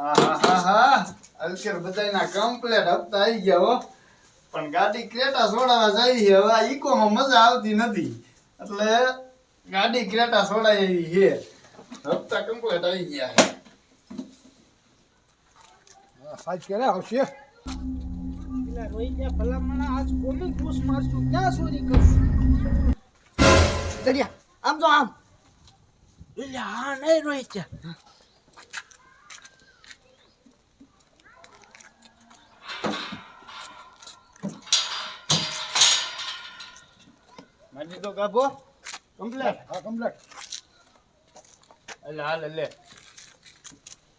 અલકેર બધાના કમ્પ્લેટ હપ્તા આવી ગયા હો. પણ ગાડી ક્રેટા છોડાવવા જાય છે હવે. આ ઈકોમાં મજા આવતી નથી. એટલે ગાડી ક્રેટા છોડાય એવી છે. હપ્તા કમ્પ્લેટ આવી ગયા છે. સાહેબ ક્યારે આવશે. રોહિત્યા ભલામણા. આજ કોને ઘૂસ મારશું? ક્યાં ચોરી કરશું? દરિયા આમ તો આમ. એટલે હા નહીં રોહિત્યા મારી ગાભો કમ્પ્લેટ હા કમ્પ્લેટ એટલે હાલ લે.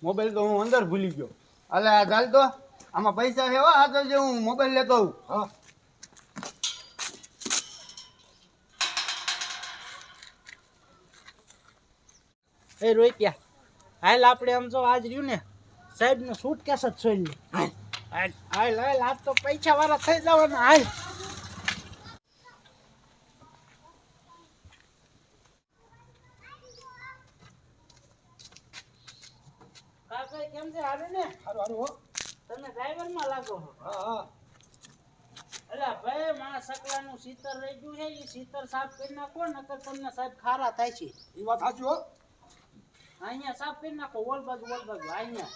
મોબાઈલ તો હું અંદર ભૂલી ગયો. અલે આ ચાલ તો. આમાં પૈસા છે હો તો જે હું મોબાઈલ લેતો હું હા. એ રોહિત્યા હાલ આપણે આમ જો આજ રહ્યું ને સાહેબનું સૂટ કેસ જ છોડી લે. હાલ. હાલ હાલ હાલ આજ તો પૈસા વાળા થઈ જવાના હાલ. કાકા કેમ છે? હારું ને. સારું સારું હો. તમે ડ્રાઈવરમાં લાગો હા હા. અલા ભાઈ મારા સકલાનું સીતર રહી ગયું છે. એ સીતર સાફ કરી નાખો નકર તમને સાહેબ ખારા થાય છે. એ વાત સાચી હો. અહીંયા સાફ કરી નાખો વોલ બાજુ અહીંયા.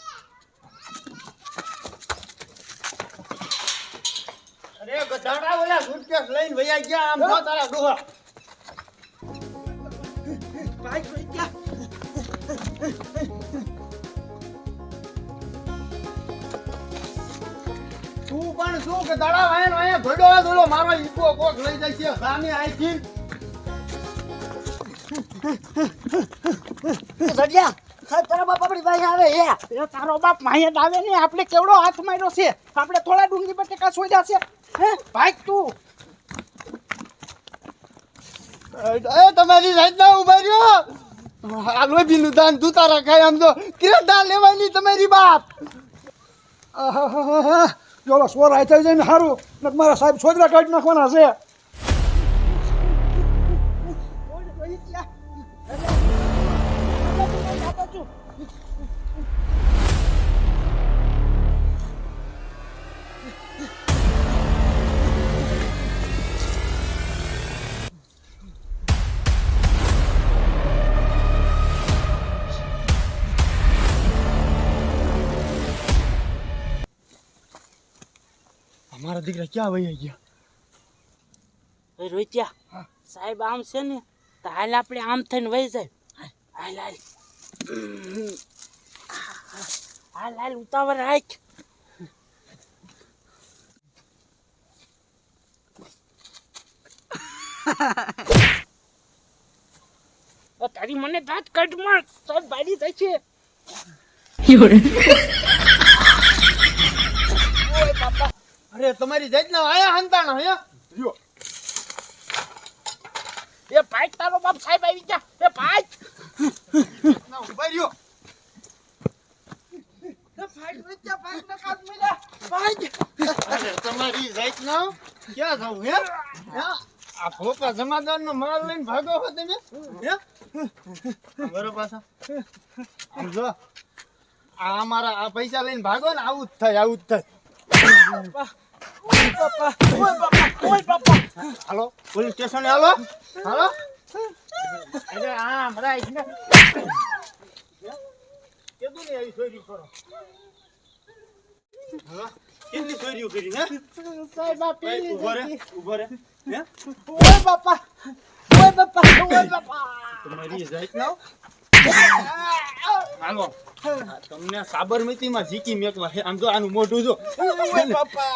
અરે ગધાડા ઓલા સુટકેસ લઈને વયા ગયા આમ જો તારા ડોહા. ભાઈ તું પણ શું કે દાડા વાયન વાયન ધોડો ધોડો મારો ઈકો કોક લઈ જાય છે સામે આઈથી તારા બાપ આપણી પાસે આવે હે એ તારો બાપ માહિત આવે ને આપણે કેવડો હાથ માર્યો છે? આપણે થોડા ડુંગળી બટેકા સોજા છે. હે? ભાઈ તું. એ તમારી સાઈડના ઊભા રહ્યો. આ લોભીનું દાન તું તારા ખાય આમ તો ક્રેટા લેવાની તમારી બાપ. જો ઓલો સોર આઈ થઈ જાય ને સારું ને મારા સાહેબ છોકરા કાઢી નાખવાના છે અમારા દીકરા ક્યાં વહી ગયા? રોહિત્યા સાહેબ આમ છે ને તો હાલ આપણે આમ થઈને વહી જાય. હાલ હાલ હાલ. હાલ ઉતાવળ રાખ. તારી મને દાંત કટમાં સાહેબ બારી જાય છે અરે તમારી જાતના આયા હંતાણ હે? જો એ ભાઈ તારો બાપ સાહેબ આવી ગયા. એ ભાઈ. ના ઊભા રહ્યો. રોહિત્યા ભાઈ ને તમારી ક્યાં જાવ હે? આ ભોપા જમાદાર નો માલ લઈને ભાગો હો તમે હે? બરો પાછા. આમ જો આ અમારા આ પૈસા લઈને ભાગો ને આવું જ થાય આવું જ થાય. હાલો પોલીસ સ્ટેશન હાલો. હાલો. અરે આમ રાઈટ ને. કેદું ને આવી ચોરી કરો? હા કેટલી ચોરીઓ કરી હે? સાહેબ આ પેલી ઊભો રે. ઊભો રે હે? ઓય બાપા ઓય બાપા ઓય બાપા. તમારી જાત ના હાલો. આ તમને સાબરમતીમાં જીકી મેકવા આમ તો આનું મોઢું જો. બાપા